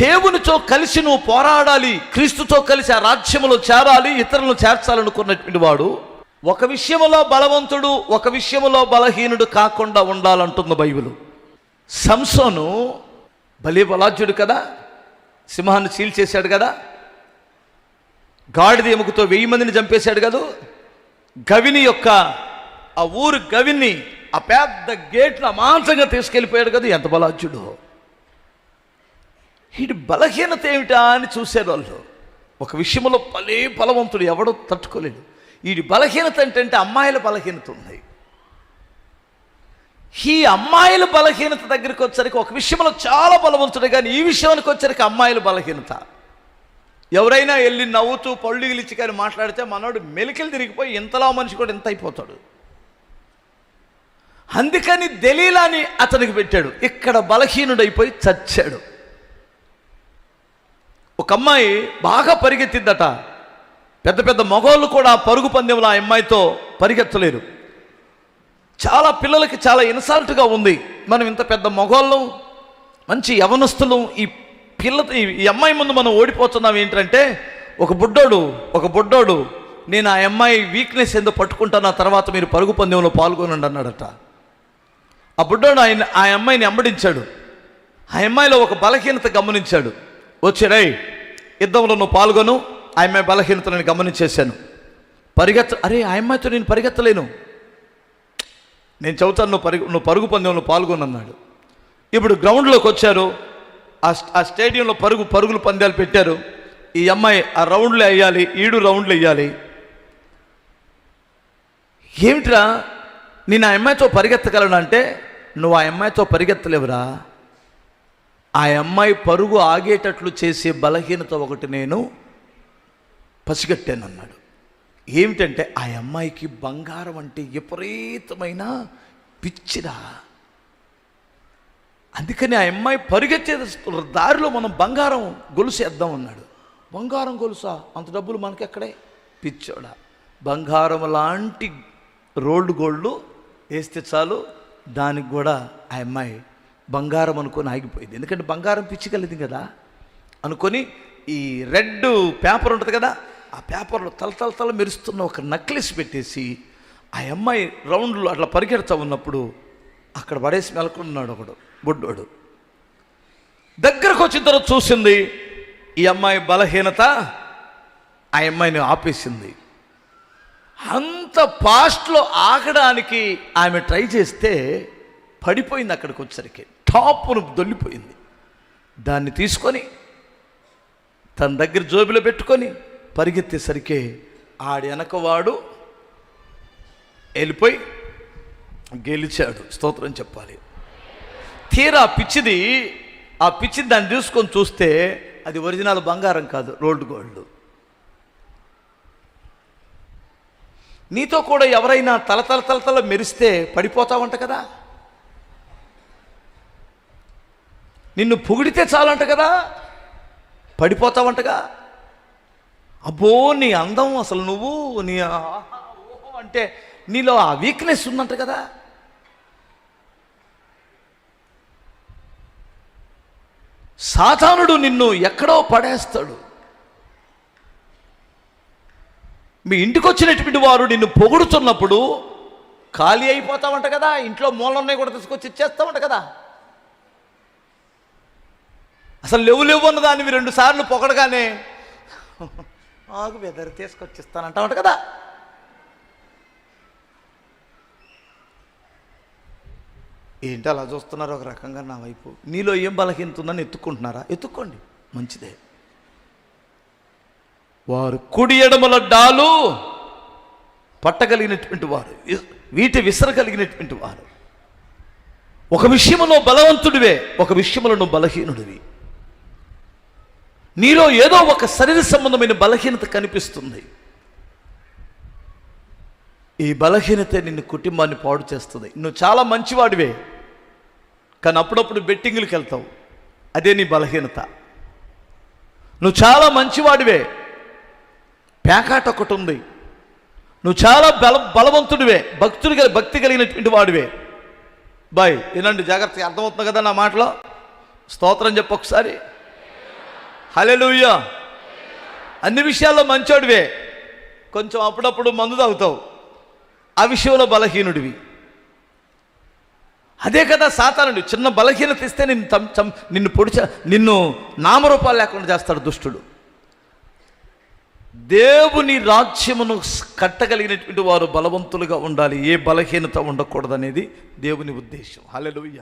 దేవునితో కలిసి నువ్వు పోరాడాలి క్రీస్తుతో కలిసి ఆ రాజ్యములో చేరాలి ఇతరులను చేర్చాలనుకున్నటువంటి వాడు ఒక విషయంలో బలవంతుడు ఒక విషయంలో బలహీనుడు కాకుండా ఉండాలంటుంది బైబిల్. సంసోను బలి బలాజ్యుడు కదా సింహాన్ని చీల్చేశాడు కదా గాడిద ఎముకతో వెయ్యి మందిని చంపేశాడు కదా గవిని యొక్క ఆ ఊరు గవిని ఆ పెద్ద గేట్లు అమాంతంగా తీసుకెళ్ళిపోయాడు కదా ఎంత బలాజ్యుడు. వీడి బలహీనత ఏమిటా అని చూశారు వాళ్ళు. ఒక విషయంలో పలే బలవంతుడు ఎవడో తట్టుకోలేడు వీడి బలహీనత ఏంటంటే అమ్మాయిల బలహీనత ఉంది. ఈ అమ్మాయిల బలహీనత దగ్గరికి వచ్చరికి ఒక విషయంలో చాలా బలవంతుడు కానీ ఈ విషయానికి వచ్చరికి అమ్మాయిల బలహీనత. ఎవరైనా వెళ్ళి నవ్వుతూ పళ్ళు గిలిచి కానీ మాట్లాడితే మనోడు మెలికలు తిరిగిపోయి ఇంతలా మనిషి కూడా ఇంత అయిపోతాడు. అందుకని దలీలాని అతనికి పెట్టాడు. ఇక్కడ బలహీనుడైపోయి చచ్చాడు. ఒక అమ్మాయి బాగా పరిగెత్తిందట. పెద్ద పెద్ద మగవాళ్ళు కూడా పరుగు పందెంలో ఆ అమ్మాయితో పరిగెత్తలేరు. చాలా పిల్లలకి చాలా ఇన్సల్ట్గా ఉంది. మనం ఇంత పెద్ద మగవాళ్ళం మంచి యవనస్తులు ఈ పిల్ల ఈ- అమ్మాయి ముందు మనం ఓడిపోతున్నాం ఏంటంటే ఒక బుడ్డోడు ఒక బుడ్డోడు నేను ఆ అమ్మాయి వీక్నెస్ ఏందో పట్టుకుంటాను ఆ తర్వాత మీరు పరుగు పందెంలో పాల్గొనండి అన్నాడట. ఆ బుడ్డోడు ఆయన ఆ అమ్మాయిని అంబడించాడు ఆ అమ్మాయిలో ఒక బలహీనత గమనించాడు. వచ్చాడై యుద్ధంలో నువ్వు పాల్గొను. ఆయమ్మ బలహీనత నేను గమనించేశాను. పరిగెత్త అరే ఆ అమ్మాయితో నేను పరిగెత్తలేను. నేను చెబుతాను నువ్వు పరుగు నువ్వు పరుగు పందెంలో పాల్గొనన్నాడు ఇప్పుడు గ్రౌండ్లోకి వచ్చారు. ఆ ఆ స్టేడియంలో పరుగు పరుగులు పందాలు పెట్టారు. ఈ అమ్మాయి ఆ రౌండ్లు వేయాలి ఈడు రౌండ్లు వేయాలి. ఏమిట్రా? నేను ఆ అమ్మాయితో పరిగెత్తగలను అంటే నువ్వు ఆ అమ్మాయితో పరిగెత్తలేవురా? ఆ అమ్మాయి పరుగు ఆగేటట్లు చేసే బలహీనత ఒకటి నేను పసిగట్టాను అన్నాడు ఏమిటంటే ఆ అమ్మాయికి బంగారం అంటే విపరీతమైన పిచ్చిరా. అందుకని ఆ అమ్మాయి పరిగెత్తే దారిలో మనం బంగారం గొలుసేద్దాం అన్నాడు బంగారం గొలుసా? అంత డబ్బులు మనకెక్కడే? పిచ్చోడా. బంగారం లాంటి రోల్డ్ గోల్డ్ వేస్తే చాలు. దానికి కూడా ఆ అమ్మాయి బంగారం అనుకొని ఆగిపోయింది. ఎందుకంటే బంగారం పిచ్చిగలింది కదా. అనుకొని ఈ రెడ్ పేపర్ ఉంటుంది కదా ఆ పేపర్లో తల తల తల మెరుస్తున్న ఒక నక్లెస్ పెట్టేసి ఆ అమ్మాయి రౌండ్లో అట్లా పరిగెడతా ఉన్నప్పుడు అక్కడ పడేసి మెలకున్నాడు ఒకడు బుడ్డోడు. దగ్గరకు వచ్చిన తర్వాత చూసింది ఈ అమ్మాయి బలహీనత ఆ అమ్మాయిని ఆపేసింది. అంత పాస్ట్లో ఆగడానికి ఆమె ట్రై చేస్తే పడిపోయింది అక్కడికి వచ్చేసరికి. టాప్ను దొల్లిపోయింది. దాన్ని తీసుకొని తన దగ్గర జోబిలో పెట్టుకొని పరిగెత్తేసరికి ఆడి వెనకవాడు వెళ్ళిపోయి గెలిచాడు. స్తోత్రం చెప్పాలి. తీరా ఆ పిచ్చిది ఆ పిచ్చిది దాన్ని తీసుకొని చూస్తే అది ఒరిజినల్ బంగారం కాదు రోల్డ్ గోల్డ్. నీతో కూడా ఎవరైనా తల తల తల తల మెరిస్తే పడిపోతావంట కదా? నిన్ను పొగిడితే చాలంట కదా. పడిపోతావంటగా. అబ్బో నీ అందం అసలు నువ్వు నీ ఆహా, అంటే నీలో ఆ వీక్నెస్ ఉందంట కదా. సాతానుడు నిన్ను ఎక్కడో పడేస్తాడు. మీ ఇంటికి వచ్చినటువంటి వారు నిన్ను పొగుడుతున్నప్పుడు ఖాళీ అయిపోతావంట కదా. ఇంట్లో మూలన్నాయి కూడా తీసుకొచ్చి ఇచ్చేస్తామంట కదా. అసలు లేవు లేవు అన్న దాన్ని రెండు సార్లు పొగడగానే ఆగు వెదర్ తీసుకొచ్చిస్తానంటావంట కదా. ఏంటి అలా చూస్తున్నారు ఒక రకంగా నా వైపు? నీలో ఏం బలహీనత ఉందని ఎత్తుక్కుంటున్నారా? ఎత్తుక్కోండి మంచిదే. వారు కుడి ఎడమల డాలు పట్టగలిగినటువంటి వారు వీటి విసరగలిగినటువంటి వారు. ఒక విషయంలో బలవంతుడివే ఒక విషయంలో నువ్వు బలహీనుడివి. నీలో ఏదో ఒక శరీర సంబంధమైన బలహీనత కనిపిస్తుంది. ఈ బలహీనత నిన్ను కుటుంబాన్ని పాడు చేస్తుంది. నువ్వు చాలా మంచివాడివే కానీ అప్పుడప్పుడు బెట్టింగ్లకు వెళ్తావు. అదే నీ బలహీనత. నువ్వు చాలా మంచివాడివే పేకాట ఒకటి ఉంది. నువ్వు చాలా బల బలవంతుడివే భక్తుడు భక్తి కలిగినటువంటి వాడివే. బాయ్ వినండి జాగ్రత్తగా అర్థమవుతుంది కదా నా మాటలో? స్తోత్రం చెప్పొకసారి హలెలుయ్య అన్ని విషయాల్లో మంచోడివే. కొంచెం అప్పుడప్పుడు మందు తాగుతావు. ఆ విషయంలో బలహీనుడివి. అదే కదా సాతానుడు. చిన్న బలహీనత ఇస్తే నిన్ను తం చం నిన్ను పొడిచ నిన్ను నామరూపాలు లేకుండా చేస్తాడు దుష్టుడు. దేవుని రాజ్యమును కట్టగలిగినటువంటి వారు బలవంతులుగా ఉండాలి. ఏ బలహీనత ఉండకూడదనేది దేవుని ఉద్దేశం. హలెలుయ్య